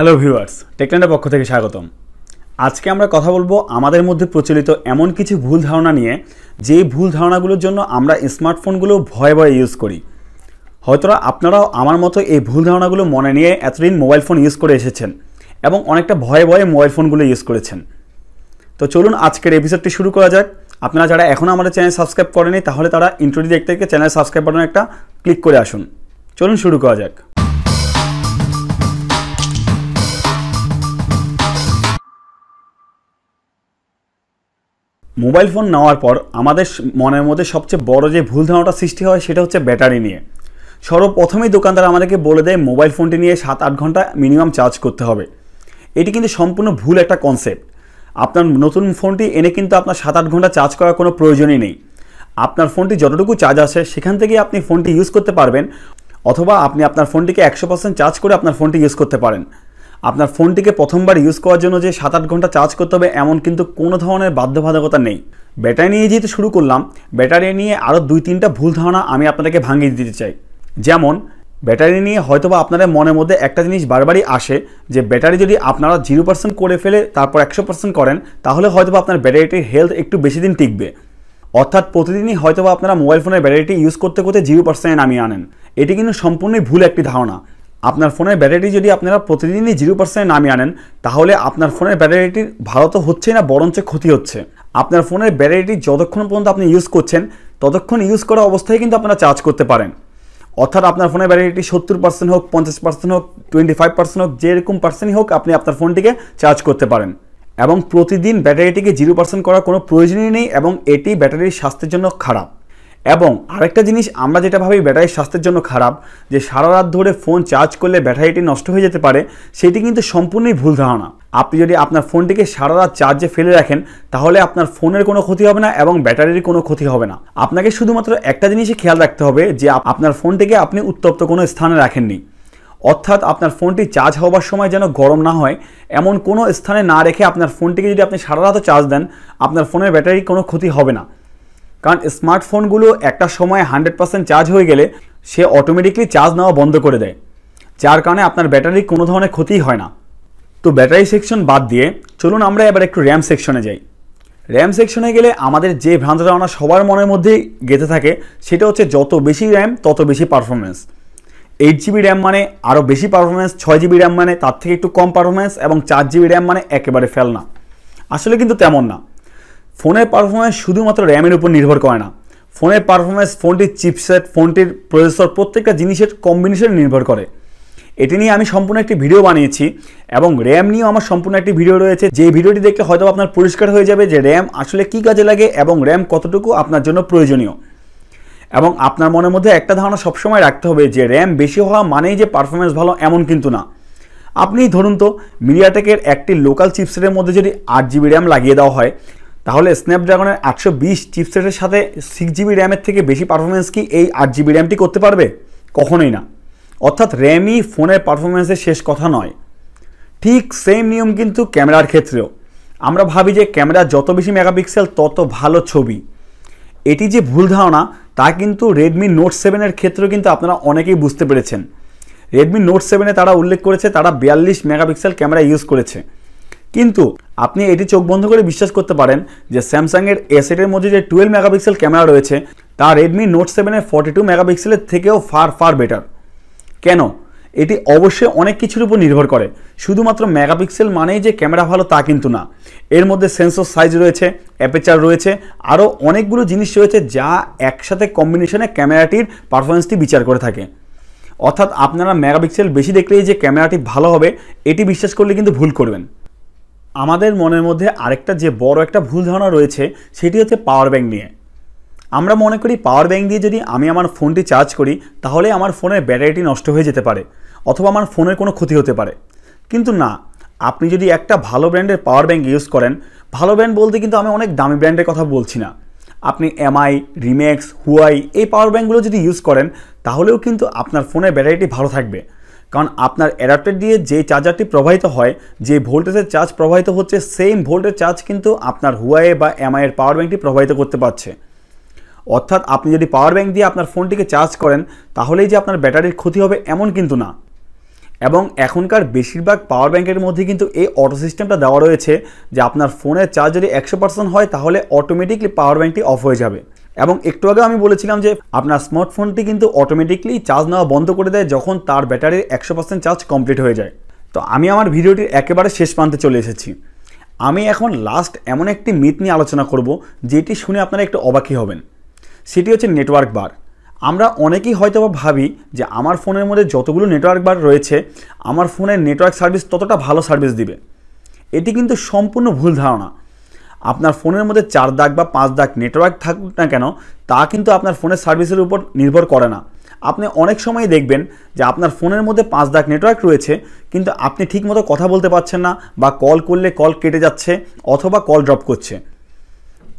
Hello viewers টেকল্যান্ডের পক্ষ থেকে স্বাগতম। আজকে আমরা কথা বলব আমাদের মধ্যে প্রচলিত এমন কিছু ভুল ধারণা নিয়ে যে ভুল ধারণাগুলোর জন্য আমরা স্মার্টফোনগুলো ভয়ে ভয়ে ইউজ করি। হয়তোরা আপনারাও আমার মতো এই ভুল ধারণাগুলো মনে নিয়ে এতদিন মোবাইল ফোন ইউজ করে এসেছেন এবং অনেকটা ভয়ে ভয়ে মোবাইল ফোনগুলো ইউজ করেছেন। তো চলুন আজকের এপিসোডটি শুরু করা যাক। আপনারা যারা এখনও আমাদের চ্যানেল সাবস্ক্রাইব করেনি তাহলে তারা ইন্ট্রোটি দেখতে দেখতে চ্যানেল সাবস্ক্রাইব বাটনে একটা ক্লিক করে আসুন। চলুন শুরু করা যাক। মোবাইল ফোন নেওয়ার পর আমাদের মনের মধ্যে সবচেয়ে বড় যে ভুল ধারণাটা সৃষ্টি হয় সেটা হচ্ছে ব্যাটারি নিয়ে। সর্বপ্রথমেই দোকানদার আমাদেরকে বলে দেয়, মোবাইল ফোনটি নিয়ে সাত আট ঘণ্টা মিনিমাম চার্জ করতে হবে। এটি কিন্তু সম্পূর্ণ ভুল একটা কনসেপ্ট আপনার নতুন ফোনটি এনে কিন্তু আপনার সাত আট ঘণ্টা চার্জ করার কোনো প্রয়োজনই নেই। আপনার ফোনটি যতটুকু চার্জ আসে সেখান থেকে আপনি ফোনটি ইউজ করতে পারবেন, অথবা আপনি আপনার ফোনটিকে একশো পার্সেন্ট চার্জ করে আপনার ফোনটি ইউজ করতে পারেন। আপনার ফোনটিকে প্রথমবার ইউজ করার জন্য যে সাত আট ঘণ্টা চার্জ করতে হবে, এমন কিন্তু কোনো ধরনের বাধ্যবাধকতা নেই। ব্যাটারি নিয়ে যেহেতু শুরু করলাম ব্যাটারি নিয়ে আরও দুই তিনটা ভুল ধারণা আমি আপনাদেরকে ভাঙিয়ে দিতে চাই। যেমন ব্যাটারি নিয়ে হয়তোবা আপনাদের মনের মধ্যে একটা জিনিস বারবারই আসে যে ব্যাটারি যদি আপনারা জিরো পার্সেন্ট করে ফেলে, তারপর একশো পার্সেন্ট করেন, তাহলে হয়তোবা আপনার ব্যাটারিটির হেলথ একটু বেশি দিন টিকবে। অর্থাৎ প্রতিদিনই হয়তোবা আপনারা মোবাইল ফোনের ব্যাটারিটি ইউজ করতে করতে জিরো পার্সেন্টে নামিয়ে আনেন। এটি কিন্তু সম্পূর্ণই ভুল একটি ধারণা। আপনার ফোনের ব্যাটারি যদি আপনারা প্রতিদিনই জিরো পার্সেন্টে নামিয়ে আনেন, তাহলে আপনার ফোনের ব্যাটারিটির ভালো তো হচ্ছেই না, বরঞ্চ ক্ষতি হচ্ছে। আপনার ফোনের ব্যাটারিটি যতক্ষণ পর্যন্ত আপনি ইউজ করছেন, ততক্ষণ ইউজ করা অবস্থায় কিন্তু আপনারা চার্জ করতে পারেন। অর্থাৎ আপনার ফোনের ব্যাটারিটি সত্তর পার্সেন্ট হোক, পঞ্চাশ পার্সেন্ট হোক টোয়েন্টি ফাইভ পার্সেন্ট হোক, যেরকম পার্সেন্টই হোক, আপনি আপনার ফোনটিকে চার্জ করতে পারেন। এবং প্রতিদিন ব্যাটারিটিকে জিরো পার্সেন্ট করার কোনো প্রয়োজনই নেই, এবং এটি ব্যাটারির স্বাস্থ্যের জন্য খারাপ। এবং আরেকটা জিনিস, আমরা যেটা ভাবি ব্যাটারির স্বাস্থ্যের জন্য খারাপ, যে সারা রাত ধরে ফোন চার্জ করলে ব্যাটারিটি নষ্ট হয়ে যেতে পারে, সেটি কিন্তু সম্পূর্ণই ভুল ধারণা। আপনি যদি আপনার ফোনটিকে সারা রাত চার্জে ফেলে রাখেন, তাহলে আপনার ফোনের কোনো ক্ষতি হবে না এবং ব্যাটারির কোনো ক্ষতি হবে না। আপনাকে শুধুমাত্র একটা জিনিসই খেয়াল রাখতে হবে, যে আপ- আপনার ফোনটিকে আপনি উত্তপ্ত কোনো স্থানে রাখেননি। অর্থাৎ আপনার ফোনটি চার্জ হওয়ার সময় যেন গরম না হয়, এমন কোনো স্থানে না রেখে আপনার ফোনটিকে যদি আপনি সারা রাতও চার্জ দেন, আপনার ফোনের ব্যাটারির কোনো ক্ষতি হবে না। কারণ স্মার্টফোনগুলো একটা সময় হান্ড্রেড পার্সেন্ট চার্জ হয়ে গেলে সে অটোমেটিকলি চার্জ নেওয়া বন্ধ করে দেয়। যার কারণে আপনার ব্যাটারির কোনো ধরনের ক্ষতি হয় না। তো ব্যাটারি সেকশন বাদ দিয়ে চলুন আমরা এবার একটু র্যাম সেকশনে যাই। র্যাম সেকশনে গেলে আমাদের যে ভ্রান্ত ধারণা সবার মনের মধ্যেই গেঁথে থাকে, সেটা হচ্ছে যত বেশি র্যাম, তত বেশি পারফরমেন্স এইট জিবি র্যাম মানে আরও বেশি পারফরমেন্স ছয় জিবি র্যাম মানে তার থেকে একটু কম পারফরমেন্স এবং চার জিবি র্যাম মানে একেবারে ফেল না আসলে কিন্তু তেমন না। ফোনের পারফরমেন্স শুধুমাত্র র্যামের উপর নির্ভর করে না। ফোনের পারফরমেন্স ফোনটির চিপসেট ফোনটির প্রসেসর প্রত্যেকটা জিনিসের কম্বিনেশন নির্ভর করে। এটি নিয়ে আমি সম্পূর্ণ একটি ভিডিও বানিয়েছি এবং র্যাম নিয়েও আমার সম্পূর্ণ একটি ভিডিও রয়েছে। যে ভিডিওটি দেখলে হয়তো আপনার পরিষ্কার হয়ে যাবে যে র্যাম আসলে কী কাজে লাগে এবং র্যাম কতটুকু আপনার জন্য প্রয়োজনীয়। এবং আপনার মনের মধ্যে একটা ধারণা সবসময় রাখতে হবে যে র্যাম বেশি হওয়া মানেই যে পারফরমেন্স ভালো এমন কিন্তু না। আপনি ধরুন তো মিডিয়াটেকের একটি লোকাল চিপসেটের মধ্যে যদি আট জিবি র্যাম লাগিয়ে দেওয়া হয় তাহলে স্ন্যাপড্রাগনের আটশো বিশ চিপসেটের সাথে সিক্স জিবি র্যামের থেকে বেশি পারফরমেন্স কি এই আট জিবি র্যামটি করতে পারবে? কখনোই না। অর্থাৎ র্যামই ফোনের পারফরমেন্সের শেষ কথা নয়। ঠিক সেম নিয়ম কিন্তু ক্যামেরার ক্ষেত্রেও। আমরা ভাবি যে ক্যামেরা যত বেশি মেগাপিক্সেল তত ভালো ছবি। এটি যে ভুল ধারণা, তা কিন্তু রেডমি নোট সেভেনের ক্ষেত্রেও কিন্তু আপনারা অনেকেই বুঝতে পেরেছেন। রেডমি নোট সেভেনে তারা উল্লেখ করেছে, তারা বিয়াল্লিশ মেগাপিক্সেল ক্যামেরা ইউজ করেছে। কিন্তু আপনি এটি চোখ বন্ধ করে বিশ্বাস করতে পারেন যে স্যামসাংয়ের এসেটের মধ্যে যে টুয়েলভ মেগাপিক্সেল ক্যামেরা রয়েছে, তা রেডমি নোট সেভেনের ফর্টি টু মেগাপিক্সেলের থেকেও ফার ফার বেটার কেন? এটি অবশ্যই অনেক কিছুর উপর নির্ভর করে। শুধুমাত্র মেগাপিক্সেল মানেই যে ক্যামেরা ভালো তা কিন্তু না। এর মধ্যে সেন্সর সাইজ রয়েছে অ্যাপেচার রয়েছে, আরও অনেকগুলো জিনিস রয়েছে যা একসাথে কম্বিনেশনে ক্যামেরাটির পারফরমেন্সটি বিচার করে থাকে। অর্থাৎ আপনারা মেগাপিক্সেল বেশি দেখলেই যে ক্যামেরাটি ভালো হবে, এটি বিশ্বাস করলে কিন্তু ভুল করবেন। আমাদের মনের মধ্যে আরেকটা যে বড় একটা ভুল ধারণা রয়েছে, সেটি হচ্ছে পাওয়ার ব্যাংক নিয়ে। আমরা মনে করি পাওয়ার ব্যাংক দিয়ে যদি আমি আমার ফোনটি চার্জ করি, তাহলে আমার ফোনের ব্যাটারিটি নষ্ট হয়ে যেতে পারে, অথবা আমার ফোনের কোনো ক্ষতি হতে পারে। কিন্তু না, আপনি যদি একটা ভালো ব্র্যান্ডের পাওয়ার ব্যাংক ইউজ করেন, ভালো ব্র্যান্ড বলতে কিন্তু আমি অনেক দামি ব্র্যান্ডের কথা বলছি না। আপনি এমআই রিম্যাক্স হুয়াই এই পাওয়ার ব্যাঙ্কগুলো যদি ইউজ করেন, তাহলেও কিন্তু আপনার ফোনের ব্যাটারিটি ভালো থাকবে। কারণ আপনার অ্যাডাপ্টার দিয়ে যে চার্জারটি প্রবাহিত হয়, যে ভোল্টেজের চার্জ প্রবাহিত হচ্ছে সেম ভোল্টের চার্জ কিন্তু আপনার হুয়াই বা এমআই এর পাওয়ার ব্যাঙ্কটি প্রবাহিত করতে পারছে। অর্থাৎ আপনি যদি পাওয়ার ব্যাঙ্ক দিয়ে আপনার ফোনটিকে চার্জ করেন, তাহলেই যে আপনার ব্যাটারির ক্ষতি হবে এমন কিন্তু না। এবং এখনকার বেশিরভাগ পাওয়ার ব্যাঙ্কের মধ্যে কিন্তু এই অটো সিস্টেমটা দেওয়া রয়েছে যে আপনার ফোনের চার্জ যদি একশো হয়, তাহলে অটোমেটিকলি পাওয়ার ব্যাংকটি অফ হয়ে যাবে। এবং একটু আগে আমি বলেছিলাম যে আপনার স্মার্টফোনটি কিন্তু অটোমেটিকলি চার্জ নেওয়া বন্ধ করে দেয় যখন তার ব্যাটারির একশো পার্সেন্ট চার্জ কমপ্লিট হয়ে যায়। তো আমি আমার ভিডিওটির একেবারে শেষ প্রান্তে চলে এসেছি। আমি এখন লাস্ট এমন একটি মিথ নিয়ে আলোচনা করব, যেটি শুনে আপনারা একটু অবাকই হবেন। সেটি হচ্ছে নেটওয়ার্ক বার আমরা অনেকেই হয়তো ভাবি যে আমার ফোনের মধ্যে যতগুলো নেটওয়ার্ক বার রয়েছে, আমার ফোনের নেটওয়ার্ক সার্ভিস ততটা ভালো সার্ভিস দিবে। এটি কিন্তু সম্পূর্ণ ভুল ধারণা। আপনার ফোনের মধ্যে চার দাগ বা পাঁচ দাগ নেটওয়ার্ক থাকুক না কেন, তা কিন্তু আপনার ফোনের সার্ভিসের উপর নির্ভর করে না। আপনি অনেক সময় দেখবেন যে আপনার ফোনের মধ্যে পাঁচ দাগ নেটওয়ার্ক রয়েছে, কিন্তু আপনি ঠিকমতো কথা বলতে পারছেন না বা কল করলে কল কেটে যাচ্ছে অথবা কল ড্রপ করছে।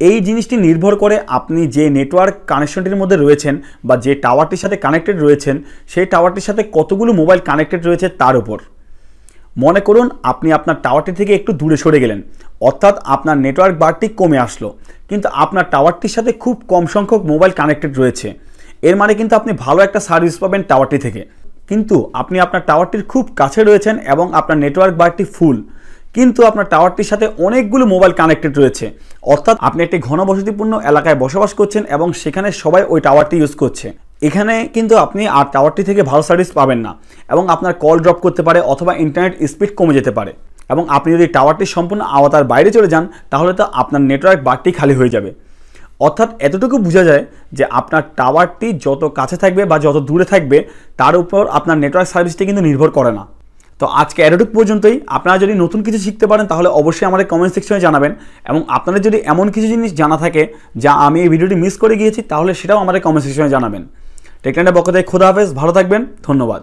এই জিনিসটি নির্ভর করে আপনি যে নেটওয়ার্ক কানেকশনটির মধ্যে রয়েছেন বা যে টাওয়ারটির সাথে কানেক্টেড রয়েছেন, সেই টাওয়ারটির সাথে কতগুলো মোবাইল কানেক্টেড রয়েছে তার উপর। মনে করুন আপনি আপনার টাওয়ারটি থেকে একটু দূরে সরে গেলেন। অর্থাৎ আপনার নেটওয়ার্ক বারটি কমে আসলো। কিন্তু আপনার টাওয়ারটির সাথে খুব কম সংখ্যক মোবাইল কানেক্টেড রয়েছে। এর মানে কিন্তু আপনি ভালো একটা সার্ভিস পাবেন টাওয়ারটি থেকে। কিন্তু আপনি আপনার টাওয়ারটির খুব কাছে রয়েছেন এবং আপনার নেটওয়ার্ক বারটি ফুল। কিন্তু আপনার টাওয়ারটির সাথে অনেকগুলো মোবাইল কানেক্টেড রয়েছে। অর্থাৎ আপনি একটি ঘনবসতিপূর্ণ এলাকায় বসবাস করছেন এবং সেখানে সবাই ওই টাওয়ারটি ইউজ করছে। এখানে কিন্তু আপনি আর টাওয়ারটি থেকে ভালো সার্ভিস পাবেন না এবং আপনার কল ড্রপ করতে পারে অথবা ইন্টারনেট স্পিড কমে যেতে পারে এবং আপনি যদি টাওয়ারটি সম্পূর্ণ আওতার বাইরে চলে যান, তাহলে তো আপনার নেটওয়ার্ক বারটি খালি হয়ে যাবে। অর্থাৎ এতটুকু বোঝা যায় যে আপনার টাওয়ারটি যত কাছে থাকবে বা যত দূরে থাকবে, তার উপর আপনার নেটওয়ার্ক সার্ভিসটি কিন্তু নির্ভর করে না। তো আজকে এতটুকু পর্যন্তই। আপনারা যদি নতুন কিছু শিখতে পারেন, তাহলে অবশ্যই আমাদের কমেন্ট সেকশনে জানাবেন এবং আপনাদের যদি এমন কিছু জিনিস জানা থাকে যা আমি এই ভিডিওটি মিস করে গিয়েছি, তাহলে সেটাও আমাদের কমেন্ট সেকশনে জানাবেন। টেকনাইটের পক্ষ থেকে খুদাহাফেজ ভালো থাকবেন ধন্যবাদ।